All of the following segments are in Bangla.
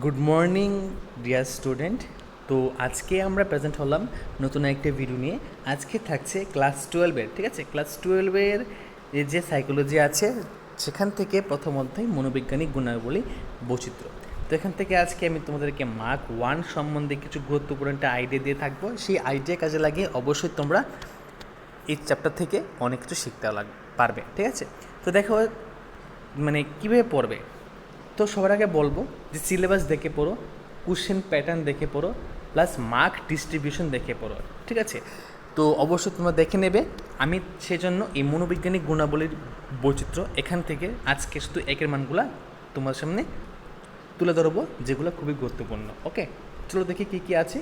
গুড মর্নিং ডিয়ার স্টুডেন্ট তো আজকে আমরা প্রেজেন্ট হলাম নতুন একটা ভিডিও নিয়ে। আজকে থাকছে ক্লাস টুয়েলভের ঠিক আছে? ক্লাস টুয়েলভের যে সাইকোলজি আছে, সেখান থেকে প্রথম অধ্যায় মনোবৈজ্ঞানিক গুণাবলী বৈচিত্র্য। তো এখান থেকে আজকে আমি তোমাদেরকে মার্ক ওয়ান সম্বন্ধে কিছু গুরুত্বপূর্ণ একটা আইডিয়া দিয়ে থাকব। সেই আইডিয়া কাজে লাগিয়ে অবশ্যই তোমরা এই চ্যাপ্টার থেকে অনেক কিছু শিখতে পারবে, ঠিক আছে? তো দেখো মানে কীভাবে পড়বে? তো সবার আগে বলব যে সিলেবাস দেখে পড়ো কোশ্চেন প্যাটার্ন দেখে পড়ো প্লাস মার্ক ডিস্ট্রিবিউশন দেখে পড়ো, ঠিক আছে? তো অবশ্যই তোমরা দেখে নেবে, আমি সেজন্য এই মনোবৈজ্ঞানিক গুণাবলীর বৈচিত্র্য এখান থেকে আজকে শুধু একের মানগুলা তোমার সামনে তুলে ধরবো, যেগুলো খুবই গুরুত্বপূর্ণ ওকে চলো দেখি কী কী আছে।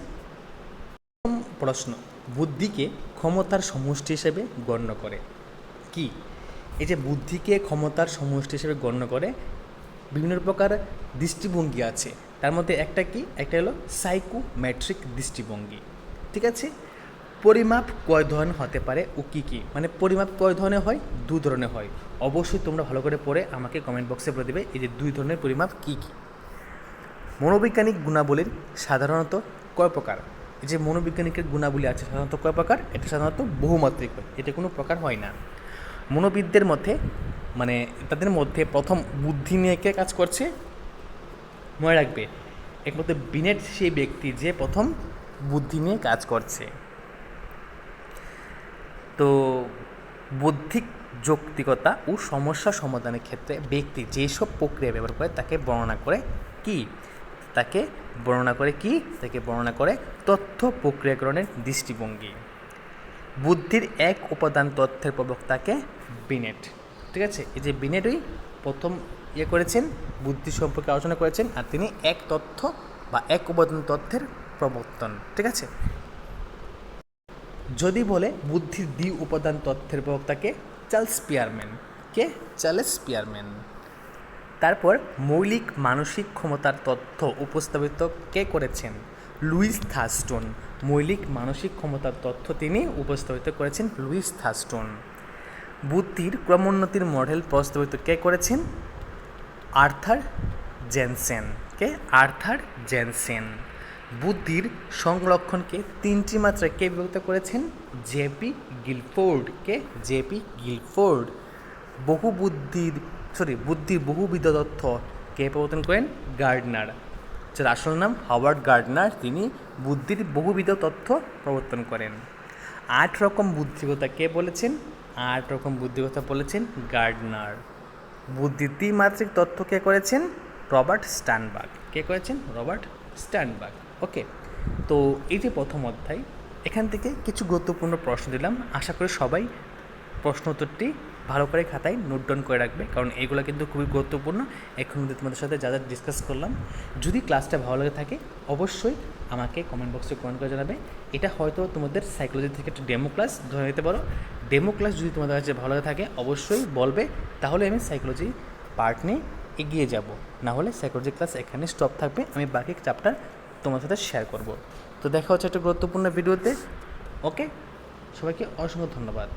প্রথম প্রশ্ন, বুদ্ধিকে ক্ষমতার সমষ্টি হিসেবে গণ্য করে। কি? এই যে বুদ্ধিকে ক্ষমতার সমষ্টি হিসেবে গণ্য করে বিভিন্ন প্রকার দৃষ্টিভঙ্গি আছে। তার মধ্যে একটা কি? একটা হলো সাইকোমেট্রিক দৃষ্টিভঙ্গি। ঠিক আছে? পরিমাপ কয় ধরনের হতে পারে ও কী কী? মানে পরিমাপ কয় ধরনের হয়? দু ধরনের হয়। অবশ্যই তোমরা ভালো করে পড়ে আমাকে কমেন্ট বক্সে বলে দেবে এই যে দুই ধরনের পরিমাপ কী কী। মনোবৈজ্ঞানিক গুণাবলীর সাধারণত কয় প্রকার? এই যে মনোবৈজ্ঞানিকের গুণাবলী আছে, সাধারণত কয় প্রকার? এটা সাধারণত বহুমাত্রিক হয়। এটা কোনো প্রকার হয় না। মনোবিদদের মধ্যে মানে তাদের মধ্যে প্রথম বুদ্ধি নিয়ে কে কাজ করছে? মনে রাখবে, একমাত্র বিনেট সেই ব্যক্তি যে প্রথম বুদ্ধি নিয়ে কাজ করছে। তো বৌদ্ধিক যৌক্তিকতা ও সমস্যা সমাধানের ক্ষেত্রে ব্যক্তি যেসব প্রক্রিয়া ব্যবহার করে তাকে বর্ণনা করে কি? তাকে বর্ণনা করে কি? তাকে বর্ণনা করে তথ্য প্রক্রিয়াকরণের দৃষ্টিভঙ্গি। বুদ্ধির এক উপাদান তথ্যের প্রবক্তাকে বিনেট। ঠিক আছে? এই যে বিনেটই প্রথম ইয়ে করেছেন, বুদ্ধি সম্পর্কে আলোচনা করেছেন আর তিনি এক তথ্য বা এক উপাদান তথ্যের প্রবর্তন, ঠিক আছে? যদি বলে বুদ্ধির দ্বি উপাদান তথ্যের প্রবক্তাকে চার্লস পিয়ারম্যান, কে? চার্লস পিয়ারম্যান। তারপর মৌলিক মানসিক ক্ষমতার তথ্য উপস্থাপিত কে করেছেন? Louis Thurstone. মৌলিক মানসিক ক্ষমতার তথ্য তিনি উপস্থাপিত করেছেন লুইস থাস্টন। বুদ্ধির ক্রমোন্নতির মডেল প্রস্তাবিত কে করেছেন? Arthur Jensen. কে? Arthur Jensen. বুদ্ধির সংরক্ষণকে তিনটি মাত্রায় কে বিভক্ত করেছেন? J P Guilford. কে? J P Guilford. বহু বুদ্ধির, সরি, বুদ্ধির বহুবিধ তথ্য কে প্রবর্তন করেন? গার্ডনার। যার আসল নাম হাওয়ার্ড গার্ডনার। তিনি বুদ্ধির বহুবিধ তথ্য প্রবর্তন করেন। আট রকম বুদ্ধিগতা কে বলেছেন? আট রকম বুদ্ধির কথা বলেছেন গার্ডনার। বুদ্ধি ত্রিমাত্রিক তথ্য কে করেছেন? রবার্ট স্ট্যানবার্গ কে করেছেন? রবার্ট স্ট্যানবার্গ ওকে, তো এই যে প্রথম অধ্যায়, এখান থেকে কিছু গুরুত্বপূর্ণ প্রশ্ন দিলাম। আশা করি সবাই প্রশ্ন উত্তরটি ভালো করে খাতায় নোট ডাউন করে রাখবে। কারণ এগুলো কিন্তু খুবই গুরুত্বপূর্ণ। এখন তোমাদের সাথে যা যা ডিসকাস করলাম, যদি ক্লাসটা ভালো লাগে থাকে, অবশ্যই আমাকে কমেন্ট বক্সে কমেন্ট করে জানাবে। এটা হয়তো তোমাদের সাইকোলজি থেকে একটা ডেমো ক্লাস ধরে নিতে পারো। ডেমো ক্লাস যদি তোমাদের কাছে ভালো লাগে থাকে, অবশ্যই বলবে, তাহলে আমি সাইকোলজি পার্ট নিয়ে এগিয়ে যাব। না হলে সাইকোলজি ক্লাস এখানে স্টপ থাকবে। আমি বাকি চ্যাপ্টার তোমার সাথে শেয়ার করব। তো দেখা হচ্ছে একটা গুরুত্বপূর্ণ ভিডিওতে ওকে সবাইকে অসংখ্য ধন্যবাদ।